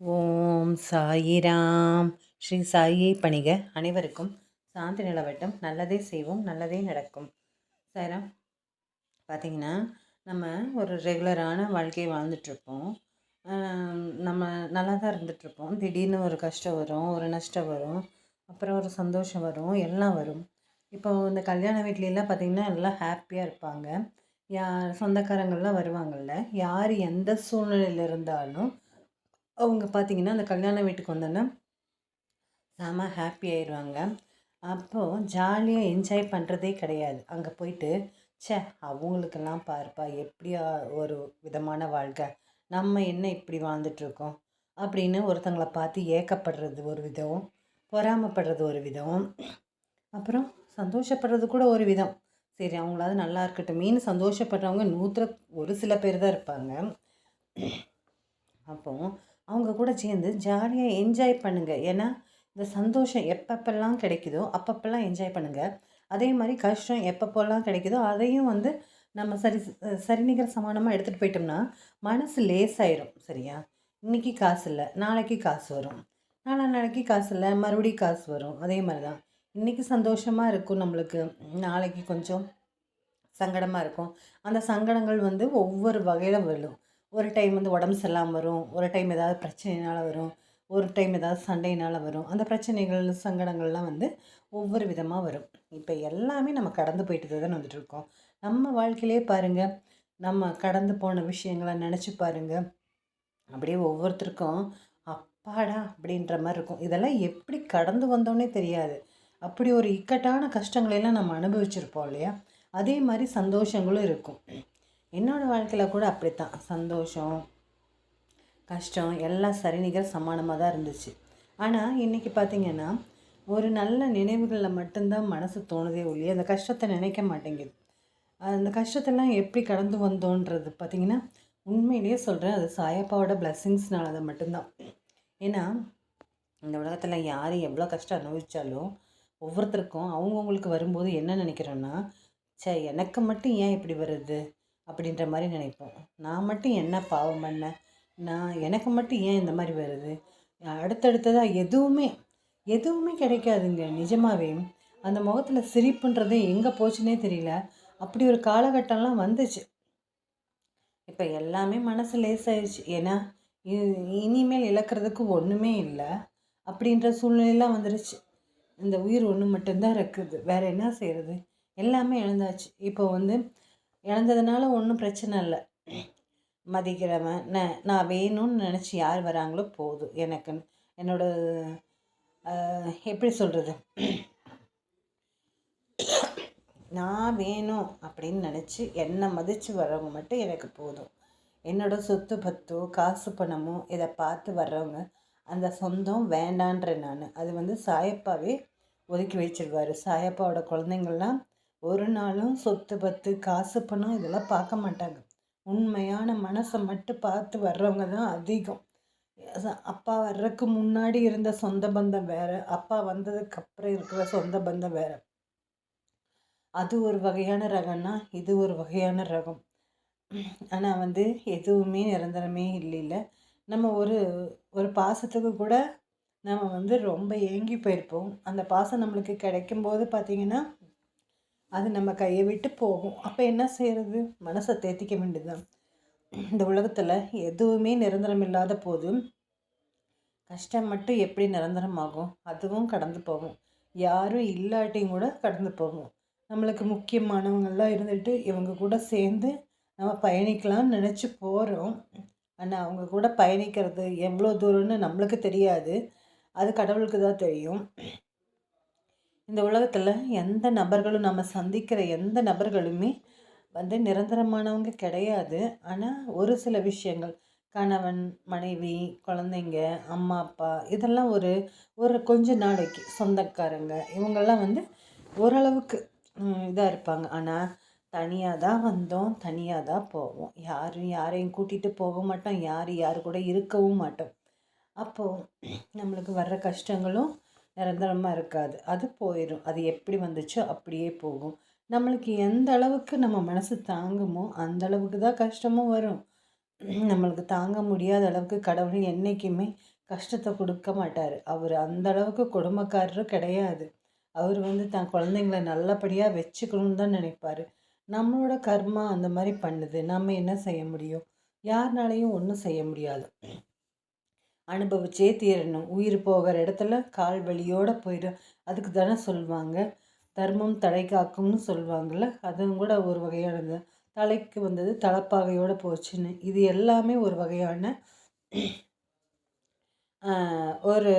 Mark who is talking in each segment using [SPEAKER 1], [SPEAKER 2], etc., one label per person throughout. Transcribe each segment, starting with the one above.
[SPEAKER 1] ஓம் சாயிராம். ஸ்ரீ சாயியை பணிக. அனைவருக்கும் சாந்தி நிலவட்டம். நல்லதே செய்வோம் நல்லதே நடக்கும். சாயிராம் பார்த்திங்கன்னா நம்ம ஒரு ரெகுலரான வாழ்க்கையை வாழ்ந்துட்டுருப்போம் நம்ம நல்லா தான் இருந்துகிட்ருப்போம் திடீர்னு ஒரு கஷ்டம் வரும் ஒரு நஷ்டம் வரும் அப்புறம் ஒரு சந்தோஷம் வரும் எல்லாம் வரும். இப்போ இந்த கல்யாண வீட்லலாம் பார்த்திங்கன்னா எல்லாம் ஹாப்பியாக இருப்பாங்க. யார் சொந்தக்காரங்கள்லாம் வருவாங்கள்ல யார் எந்த சூழ்நிலையில் இருந்தாலும் அவங்க பார்த்திங்கன்னா அந்த கல்யாண வீட்டுக்கு வந்தோன்னா செம ஹாப்பி ஆயிடுவாங்க அப்போது ஜாலியாக என்ஜாய் பண்ணுறதே கிடையாது. அங்கே போயிட்டு ச்சே அவங்களுக்கெல்லாம் பார்ப்பா எப்படியா ஒரு விதமான வாழ்க்கை. நம்ம என்ன இப்படி வாழ்ந்துட்டுருக்கோம்? அப்படின்னு ஒருத்தங்களை பார்த்து ஏக்கப்படுறது ஒரு விதம் பொறாமப்படுறது ஒரு விதம். அப்புறம் சந்தோஷப்படுறது கூட ஒரு விதம். சரி அவங்களாவது நல்லா இருக்கட்டும் மீன் சந்தோஷப்படுறவங்க நூற்றுல ஒரு சில பேர் தான் இருப்பாங்க. அப்போது அவங்க கூட சேர்ந்து ஜாலியாக என்ஜாய் பண்ணுங்கள் ஏன்னா இந்த சந்தோஷம் எப்பப்பெல்லாம் கிடைக்குதோ அப்பப்பெல்லாம் என்ஜாய் பண்ணுங்கள் அதே மாதிரி கஷ்டம் எப்பப்போல்லாம் கிடைக்குதோ அதையும் வந்து நம்ம சரி சரிநிகர் சமானமாக எடுத்துகிட்டு போயிட்டோம்னா மனசு லேசாயிரும் சரியா? இன்றைக்கி காசு இல்லை நாளைக்கு காசு வரும். நாளா நாளைக்கு காசு இல்லை மறுபடியும் காசு வரும். அதே மாதிரி தான் இன்றைக்கி சந்தோஷமாக இருக்கும் நம்மளுக்கு. நாளைக்கு கொஞ்சம் சங்கடமாக இருக்கும். அந்த சங்கடங்கள் வந்து ஒவ்வொரு வகையில் வரும். ஒரு டைம் வந்து உடம்பு சரியில்லாமல் வரும். ஒரு டைம் ஏதாவது பிரச்சனைனால வரும். ஒரு டைம் ஏதாவது சண்டையினால் வரும். அந்த பிரச்சனைகள் சங்கடங்கள்லாம் வந்து ஒவ்வொரு விதமாக வரும். இப்போ எல்லாமே நம்ம கடந்து போயிட்டு தான் வந்துட்டுருக்கோம் நம்ம வாழ்க்கையிலே பாருங்கள் நம்ம கடந்து போன விஷயங்களை நினச்சி பாருங்கள் அப்படியே ஒவ்வொருத்தருக்கும் அப்பாடா அப்படின்ற மாதிரி இருக்கும். இதெல்லாம் எப்படி கடந்து வந்தோன்னே தெரியாது. அப்படி ஒரு இக்கட்டான கஷ்டங்களையெல்லாம் நம்ம அனுபவிச்சிருப்போம் இல்லையா? அதே மாதிரி சந்தோஷங்களும் இருக்கும். என்னோடய வாழ்க்கையில் கூட அப்படித்தான். சந்தோஷம் கஷ்டம் எல்லாம் சரிநிகர் சமானமாக தான் இருந்துச்சு. ஆனால் இன்றைக்கி பார்த்திங்கன்னா ஒரு நல்ல நினைவுகளில் மட்டும்தான் மனசு தோணுதே ஒழிய அந்த கஷ்டத்தை நினைக்க மாட்டேங்குது. அந்த கஷ்டத்தெல்லாம் எப்படி கடந்து வந்தோன்றது பார்த்திங்கன்னா உண்மையிலேயே சொல்கிறேன் அது சாயப்பாவோட பிளஸ்ஸிங்ஸ்னால அதை மட்டும்தான். ஏன்னா இந்த உலகத்தில் யார் எவ்வளோ கஷ்டம் அனுபவித்தாலும் ஒவ்வொருத்தருக்கும் அவங்கவுங்களுக்கு வரும்போது என்ன நினைக்கிறோன்னா சே எனக்கு மட்டும் ஏன் இப்படி வருது? அப்படின்ற மாதிரி நினைப்போம். நான் மட்டும் என்ன பாவம் பண்ணேன் நான் எனக்கு மட்டும் ஏன் இந்த மாதிரி வருது? அடுத்தடுத்ததாக எதுவுமே எதுவுமே கிடைக்காதுங்க. நிஜமாகவே அந்த முகத்தில் சிரிப்புன்றதே எங்கே போச்சுன்னே தெரியல. அப்படி ஒரு காலகட்டம்லாம் வந்துச்சு. இப்போ எல்லாமே மனசு லேசாயிடுச்சு ஏன்னா இனிமேல் இழக்கிறதுக்கு ஒன்றுமே இல்லை. அப்படின்ற சூழ்நிலையெல்லாம் வந்துருச்சு. இந்த உயிர் ஒன்று மட்டும்தான் இருக்குது. வேறு என்ன செய்கிறது எல்லாமே எழுந்தாச்சு இப்போ வந்து இழந்ததுனால ஒன்றும் பிரச்சனை இல்லை. மதிக்கிறவன் நான் நான் வேணும்னு நினச்சி யார் வராங்களோ போதும். எனக்குன்னு. என்னோட எப்படி சொல்கிறது நான் வேணும் அப்படின்னு நினச்சி என்னை மதித்து வர்றவங்க மட்டும் எனக்கு போதும். என்னோடய சொத்து பத்தோ காசு பணமோ இதை பார்த்து வர்றவங்க அந்த சொந்தம் வேண்டான்ற நான். அது வந்து சாயப்பாவே ஒதுக்கி வச்சிருவார். சாயப்பாவோட குழந்தைங்கள்லாம் ஒரு நாளும் சொத்து பத்து காசு பணம் இதெல்லாம் பார்க்க மாட்டாங்க. உண்மையான மனசை மட்டும் பார்த்து வர்றவங்க தான் அதிகம். அப்பா வர்றதுக்கு முன்னாடி இருந்த சொந்த பந்தம் வேறு அப்பா வந்ததுக்கு அப்புறம் இருக்கிற சொந்த பந்தம் வேறு. அது ஒரு வகையான ரகம்னா இது ஒரு வகையான ரகம். ஆனால் வந்து எதுவுமே நிரந்தரமே இல்லை நம்ம ஒரு ஒரு பாசத்துக்கு கூட நம்ம வந்து ரொம்ப ஏங்கி போயிருப்போம். அந்த பாசம் நம்மளுக்கு கிடைக்கும்போது பார்த்திங்கன்னா அது நம்ம கையை விட்டு போகும். அப்போ என்ன செய்கிறது மனசை தேத்திக்க வேண்டியதுதான். இந்த உலகத்தில் எதுவுமே நிரந்தரம் இல்லாத போதும் கஷ்டம் மட்டும் எப்படி நிரந்தரமாகும்? அதுவும் கடந்து போகும். யாரும் இல்லாட்டியும் கூட கடந்து போகும். நம்மளுக்கு முக்கியமானவங்கள்லாம் இருந்துட்டு இவங்க கூட சேர்ந்து நம்ம பயணிக்கலாம்னு நினச்சி போகிறோம் ஆனால் அவங்க கூட பயணிக்கிறது எவ்வளோ தூரம்னு நம்மளுக்கு தெரியாது. அது கடவுளுக்கு தான் தெரியும். இந்த உலகத்தில் எந்த நபர்களும் நம்ம சந்திக்கிற எந்த நபர்களுமே வந்து நிரந்தரமானவங்க கிடையாது. ஆனால் ஒரு சில விஷயங்கள் கணவன் மனைவி குழந்தைங்க அம்மா அப்பா இதெல்லாம் ஒரு ஒரு கொஞ்ச நாளைக்கு சொந்தக்காரங்க இவங்கெல்லாம் வந்து ஓரளவுக்கு இதாக இருப்பாங்க. ஆனால் தனியாக தான் வந்தோம் தனியாக தான் போவோம். யாரும் யாரையும் கூட்டிகிட்டு போக மாட்டோம் யார் யார் கூட இருக்கவும் மாட்டோம். அப்போது நம்மளுக்கு வர்ற கஷ்டங்களும் நிரந்தரமாக இருக்காது. அது போயிடும் அது எப்படி வந்துச்சோ அப்படியே போகும். நம்மளுக்கு எந்த அளவுக்கு நம்ம மனசு தாங்குமோ அந்த அளவுக்கு தான் கஷ்டமும் வரும். நம்மளுக்கு தாங்க முடியாத அளவுக்கு கடவுள் என்றைக்குமே கஷ்டத்தை கொடுக்க மாட்டார். அவர் அந்த அளவுக்கு குடும்பக்காரரும் கிடையாது. அவர் வந்து தன் குழந்தைங்கள நல்லபடியாக வச்சுக்கணுன்னு தான் நினைப்பார். நம்மளோட கர்மா அந்த மாதிரி பண்ணுது. நம்ம என்ன செய்ய முடியும்? யாருனாலையும் ஒன்றும் செய்ய முடியாது. அனுபவிச்சே தீரணும். உயிர் போகிற இடத்துல கால் வலியோடு போயிடும் அதுக்கு தானே சொல்லுவாங்க தர்மம் தலை காக்கும்னு சொல்லுவாங்கள்ல அதுவும் கூட ஒரு வகையானது. தலைக்கு வந்தது தலைப்பாகையோடு போச்சுன்னு. இது எல்லாமே ஒரு வகையான ஒரு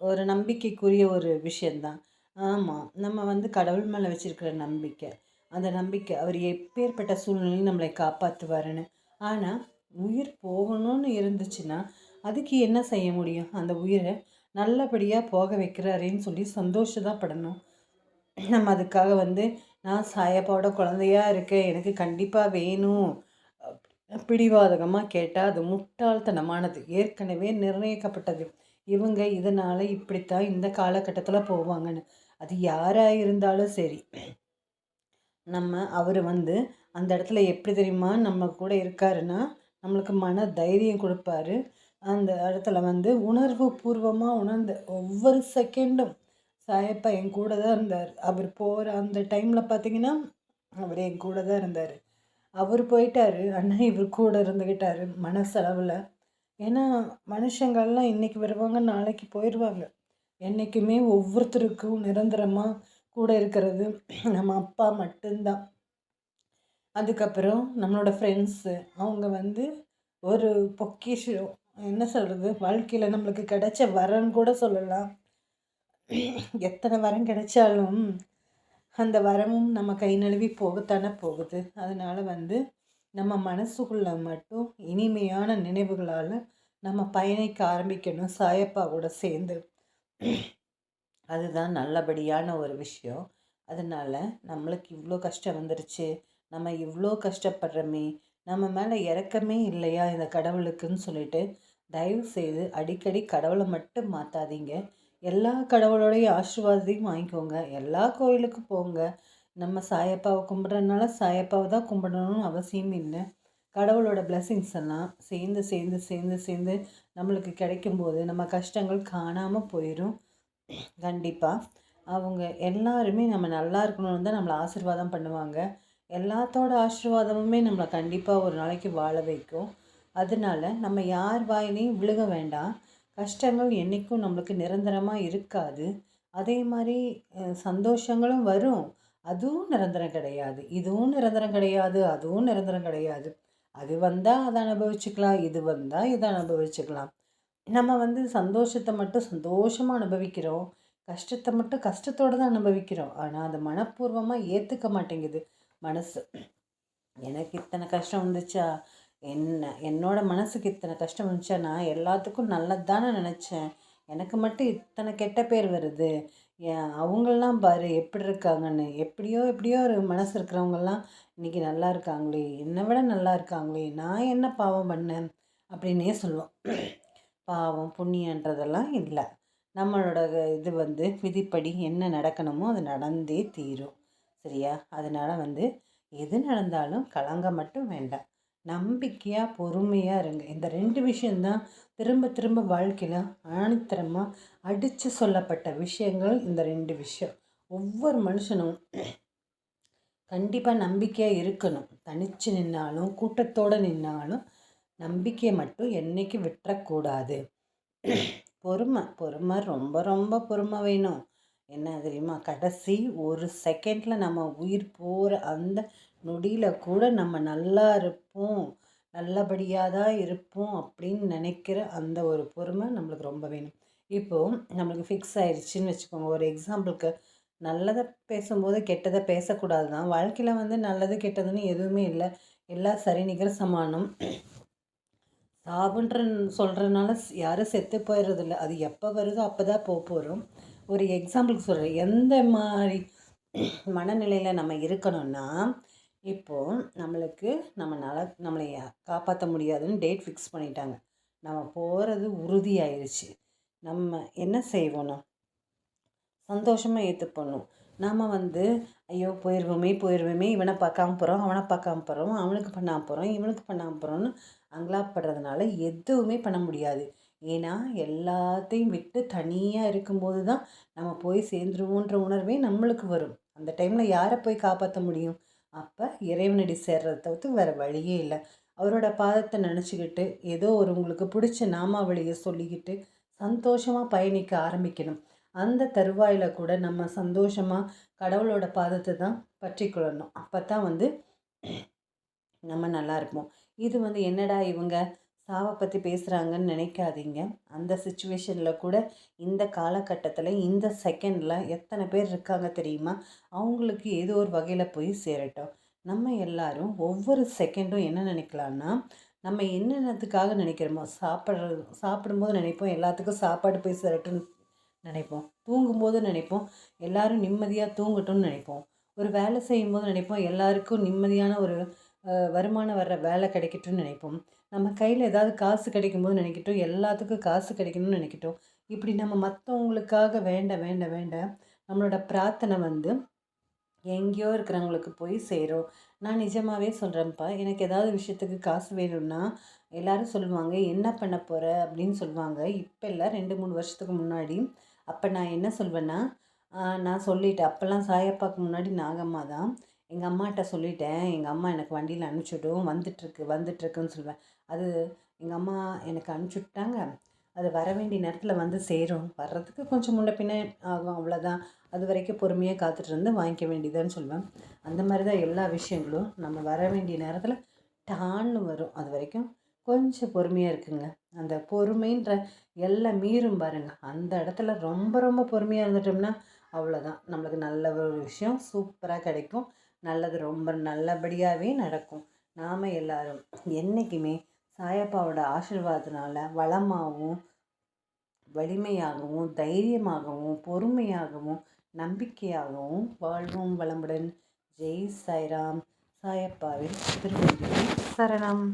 [SPEAKER 1] ஒரு நம்பிக்கைக்குரிய ஒரு விஷயந்தான். ஆமாம் நம்ம வந்து கடவுள் மேலே வச்சுருக்கிற நம்பிக்கை. அந்த நம்பிக்கை அவர் எப்பேற்பட்ட சூழ்நிலையும் நம்மளை காப்பாற்றுவாருன்னு ஆனால் உயிர் போகணும்னு இருந்துச்சுன்னா அதுக்கு என்ன செய்ய முடியும்? அந்த உயிரை நல்லபடியாக போக வைக்கிறாரேன்னு சொல்லி சந்தோஷப்படணும் நம்ம அதுக்காக வந்து நான் சாயப்பாவோட குழந்தையாக இருக்கேன். எனக்கு கண்டிப்பாக வேணும். பிடிவாதகமாக கேட்டால் அது முட்டாள்தனமானது. ஏற்கனவே நிர்ணயிக்கப்பட்டது. இவங்க இதனால் இப்படித்தான் இந்த காலகட்டத்தில் போவாங்கன்னு. அது யாராக இருந்தாலும் சரி. நம்ம அவர் வந்து அந்த இடத்துல எப்படி தெரியுமா? நம்ம கூட இருக்காருன்னா நம்மளுக்கு மன தைரியம் கொடுப்பாரு. அந்த இடத்துல வந்து உணர்வு பூர்வமாக உணர்ந்த ஒவ்வொரு செகண்டும் சாயப்பா என் கூட தான் இருந்தார். அவர் போகிற அந்த டைமில் பார்த்தீங்கன்னா அவர் என் கூட தான் இருந்தார். அவர் போயிட்டார். அண்ணன் இவர் கூட இருந்துக்கிட்டார் மனசளவில். ஏன்னா மனுஷங்கள்லாம் இன்றைக்கி வருவாங்க நாளைக்கு போயிடுவாங்க என்றைக்குமே ஒவ்வொருத்தருக்கும் நிரந்தரமாக கூட இருக்கிறது நம்ம அப்பா மட்டும்தான். அதுக்கப்புறம் நம்மளோட ஃப்ரெண்ட்ஸு அவங்க வந்து ஒரு பொக்கிஷம். என்ன சொல்கிறது வாழ்க்கையில் நம்மளுக்கு கிடைச்ச வரன்னு கூட சொல்லலாம். எத்தனை வரம் கிடைச்சாலும் அந்த வரமும் நம்ம கை நழுவி போகத்தானே போகுது. அதனால் வந்து நம்ம மனசுக்குள்ளே மட்டும் இனிமையான நினைவுகளால் நம்ம பயணிக்க ஆரம்பிக்கணும். சாயப்பா கூட சேர்ந்து. அதுதான் நல்லபடியான ஒரு விஷயம். அதனால் நம்மளுக்கு இவ்வளோ கஷ்டம் வந்துருச்சு. நம்ம இவ்வளோ கஷ்டப்படுறோமே. நம்ம மேலே இறக்கமே இல்லையா இந்த கடவுளுக்குன்னு சொல்லிட்டு தயவு செய்து அடிக்கடி கடவுளை மட்டும் மாற்றாதீங்க எல்லா கடவுளோடைய ஆசீர்வாதத்தையும் வாங்கிக்கோங்க. எல்லா கோயிலுக்கும் போங்க. நம்ம சாயப்பாவை கும்பிட்றதுனால சாயப்பாவை தான் கும்பிடணும்னு அவசியம் இல்லை. கடவுளோட பிளெஸ்ஸிங்ஸ் எல்லாம் சேர்ந்து சேர்ந்து சேர்ந்து சேர்ந்து நம்மளுக்கு கிடைக்கும்போது நம்ம கஷ்டங்கள் காணாமல் போயிடும் கண்டிப்பாக அவங்க எல்லாருமே நம்ம நல்லா இருக்கணும்னு தான் நம்மளை ஆசீர்வாதம் பண்ணுவாங்க. எல்லாத்தோட ஆசீர்வாதமுமே நம்மளை கண்டிப்பாக ஒரு நாளைக்கு வாழ வைக்கும். அதனால நம்ம யார் வாயிலையும் விழுக வேண்டாம். கஷ்டங்கள் என்றைக்கும் நம்மளுக்கு நிரந்தரமாக இருக்காது. அதே மாதிரி சந்தோஷங்களும் வரும். அதுவும் நிரந்தரம் கிடையாது. இதுவும் நிரந்தரம் கிடையாது. அதுவும் நிரந்தரம் கிடையாது. அது வந்தால் அதை அனுபவிச்சுக்கலாம். இது வந்தால் இதை அனுபவிச்சுக்கலாம். நம்ம வந்து சந்தோஷத்தை மட்டும் சந்தோஷமாக அனுபவிக்கிறோம். கஷ்டத்தை மட்டும் கஷ்டத்தோடு தான் அனுபவிக்கிறோம். ஆனால் அதை மனப்பூர்வமாக ஏற்றுக்க மாட்டேங்குது. மனசு. எனக்கு இத்தனை கஷ்டம் வந்துச்சா? என்ன என்னோடய மனசுக்கு இத்தனை கஷ்டம் வந்துச்சா? நான் எல்லாத்துக்கும் நல்லது தானே நினச்சேன். எனக்கு மட்டும் இத்தனை கெட்ட பேர் வருது. அவங்களாம் பாரு எப்படி இருக்காங்கன்னு. எப்படியோ எப்படியோ ஒரு மனசு இருக்கிறவங்கெல்லாம் இன்றைக்கி நல்லா இருக்காங்களே. என்னை விட நல்லா இருக்காங்களே. நான் என்ன பாவம் பண்ணேன்? அப்படின்னே சொல்லுவோம். பாவம் புண்ணியன்றதெல்லாம் இல்லை. நம்மளோட இது வந்து விதிப்படி என்ன நடக்கணுமோ அது நடந்தே தீரும். சரியா? அதனால் வந்து எது நடந்தாலும் கலங்க மட்டும் வேண்டாம். நம்பிக்கையாக பொறுமையாக இருங்க. இந்த ரெண்டு விஷயந்தான் திரும்ப திரும்ப வாழ்க்கையில் ஆணித்தரமாக அடித்து சொல்லப்பட்ட விஷயங்கள் இந்த ரெண்டு விஷயம். ஒவ்வொரு மனுஷனும் கண்டிப்பாக நம்பிக்கையாக இருக்கணும். தனித்து நின்னாலும் கூட்டத்தோடு நின்னாலும் நம்பிக்கையை மட்டும் என்றைக்கு விட்டுறக்கூடாது. பொறுமை பொறுமை ரொம்ப ரொம்ப பொறுமை வேணும். என்ன தெரியுமா? கடைசி ஒரு செகண்டில் நம்ம உயிர் போகிற அந்த நொடியில் கூட நம்ம நல்லா இருப்போம். நல்லபடியாக தான் இருப்போம் அப்படின்னு நினைக்கிற அந்த ஒரு பொறுமை நம்மளுக்கு ரொம்ப வேணும். இப்போது நம்மளுக்கு ஃபிக்ஸ் ஆயிடுச்சுன்னு வச்சுக்கோங்க. ஒரு எக்ஸாம்பிளுக்கு நல்லதை பேசும்போது கெட்டதை பேசக்கூடாது தான் வாழ்க்கையில் வந்து நல்லது கெட்டதுன்னு எதுவுமே இல்லை. எல்லாம் சரி நிகர சமானம். சாவுன்ற சொல்கிறதுனால யாரும் செத்து போயிடுறதில்ல. அது எப்போ வருதோ அப்போ தான் போக போகிறோம் ஒரு எக்ஸாம்பிளுக்கு சொல்கிறேன் எந்த மாதிரி மனநிலையில் நம்ம இருக்கணும்னா இப்போது நம்மளுக்கு நம்ம நல நம்மளை காப்பாற்ற முடியாதுன்னு டேட் ஃபிக்ஸ் பண்ணிட்டாங்க. நம்ம போகிறது உறுதியாயிருச்சு. நம்ம என்ன செய்வோம்னா சந்தோஷமாக ஏற்றுப்பண்ணும் நாம் வந்து ஐயோ போயிடுவோமே போயிடுவோமே இவனை பார்க்காம போகிறோம் அவனை பார்க்காம போகிறோம் அவனுக்கு பண்ணாமல் போகிறோம் இவனுக்கு பண்ணாமல் போகிறோன்னு அங்கலாப்படுறதுனால எதுவுமே பண்ண முடியாது. ஏன்னா எல்லாத்தையும் விட்டு தனியாக இருக்கும்போது தான் நம்ம போய் சேர்ந்துருவோன்ற உணர்வே நம்மளுக்கு வரும். அந்த டைமில் யாரை போய் காப்பாற்ற முடியும்? அப்போ இறைவனடி சேர்றதை தவிர்த்து வேறு வழியே இல்லை. அவரோட பாதத்தை நினச்சிக்கிட்டு ஏதோ ஒரு உங்களுக்கு பிடிச்ச நாமாவளியை சொல்லிக்கிட்டு சந்தோஷமாக பயணிக்க ஆரம்பிக்கணும். அந்த தருவாயில் கூட நம்ம சந்தோஷமாக கடவுளோட பாதத்தை தான் பற்றி கொள்ளணும். அப்போ தான் வந்து நம்ம நல்லா இருப்போம். இது வந்து என்னடா இவங்க? சாவை பற்றி பேசுகிறாங்கன்னு நினைக்காதீங்க. அந்த சுச்சுவேஷனில் கூட இந்த காலகட்டத்தில் இந்த செகண்டில் எத்தனை பேர் இருக்காங்க தெரியுமா? அவங்களுக்கு ஏதோ ஒரு வகையில் போய் சேரட்டும். நம்ம எல்லாரும் ஒவ்வொரு செகண்டும் என்ன நினைக்கலான்னா நம்ம என்னென்னத்துக்காக நினைக்கிறோமோ சாப்பிட்றது சாப்பிடும்போது நினைப்போம் எல்லாத்துக்கும் சாப்பாடு போய் சேரட்டும்னு நினைப்போம். தூங்கும்போது நினைப்போம் எல்லோரும் நிம்மதியாக தூங்கட்டும்னு நினைப்போம். ஒரு வேலை செய்யும்போது நினைப்போம் எல்லாருக்கும் நிம்மதியான ஒரு வருமானம் வர்ற வேலை கிடைக்கட்டும்னு நினைப்போம். நம்ம கையில் ஏதாவது காசு கிடைக்கும்போது நினைக்கட்டும் எல்லாத்துக்கும் காசு கிடைக்கணும்னு நினைக்கட்டும். இப்படி நம்ம மற்றவங்களுக்காக வேண்ட வேண்ட வேண்ட நம்மளோட பிரார்த்தனை வந்து எங்கேயோ இருக்கிறவங்களுக்கு போய் சேரும். நான் நிஜமாகவே சொல்கிறேன்ப்பா எனக்கு ஏதாவது விஷயத்துக்கு காசு வேணும்னா எல்லோரும் சொல்லுவாங்க என்ன பண்ண போகிற அப்படின்னு சொல்லுவாங்க. இப்போ இல்லை ரெண்டு மூணு வருஷத்துக்கு முன்னாடி அப்போ நான் என்ன சொல்வேன்னா நான் சொல்லிட்டேன். அப்போல்லாம் சாயப்பாக்கு முன்னாடி நாகம்மா தான் எங்கள் அம்மாட்ட சொல்லிட்டேன். எங்கள் அம்மா எனக்கு வண்டியில் அனுப்பிச்சுடும் வந்துட்டுருக்கு வந்துட்டுருக்குன்னு சொல்லுவேன். அது எங்கள் அம்மா எனக்கு அனுப்பிச்சுட்டாங்க அது வர வேண்டிய நேரத்தில் வந்து சேரும். வர்றதுக்கு கொஞ்சம் முன்ன பின்ன ஆகும் அவ்வளோதான் அது வரைக்கும் பொறுமையாக காத்துட்டு இருந்து வாங்கிக்க வேண்டியதுன்னு சொல்லுவேன். அந்த மாதிரி தான் எல்லா விஷயங்களும். நம்ம வர வேண்டிய நேரத்தில் டான்னு வரும். அது வரைக்கும் கொஞ்சம் பொறுமையாக இருக்குங்க. அந்த பொறுமைன்ற எல்லாம் மீறும் பாருங்கள் அந்த இடத்துல ரொம்ப ரொம்ப பொறுமையாக இருந்துட்டோம்னா அவ்வளோதான் நம்மளுக்கு நல்ல ஒரு விஷயம் சூப்பராக கிடைக்கும். நல்லது ரொம்ப நல்லபடியாகவே நடக்கும். நாம் எல்லாரும் என்றைக்குமே சாயப்பாவோட ஆசிர்வாதத்தினால வளமாகவும் வலிமையாகவும் தைரியமாகவும் பொறுமையாகவும் நம்பிக்கையாகவும் வாழ்வோம் வளமுடன். ஜெய் சாய்ராம். சாயப்பாவின் திருவள்ளுவர் சரணம்.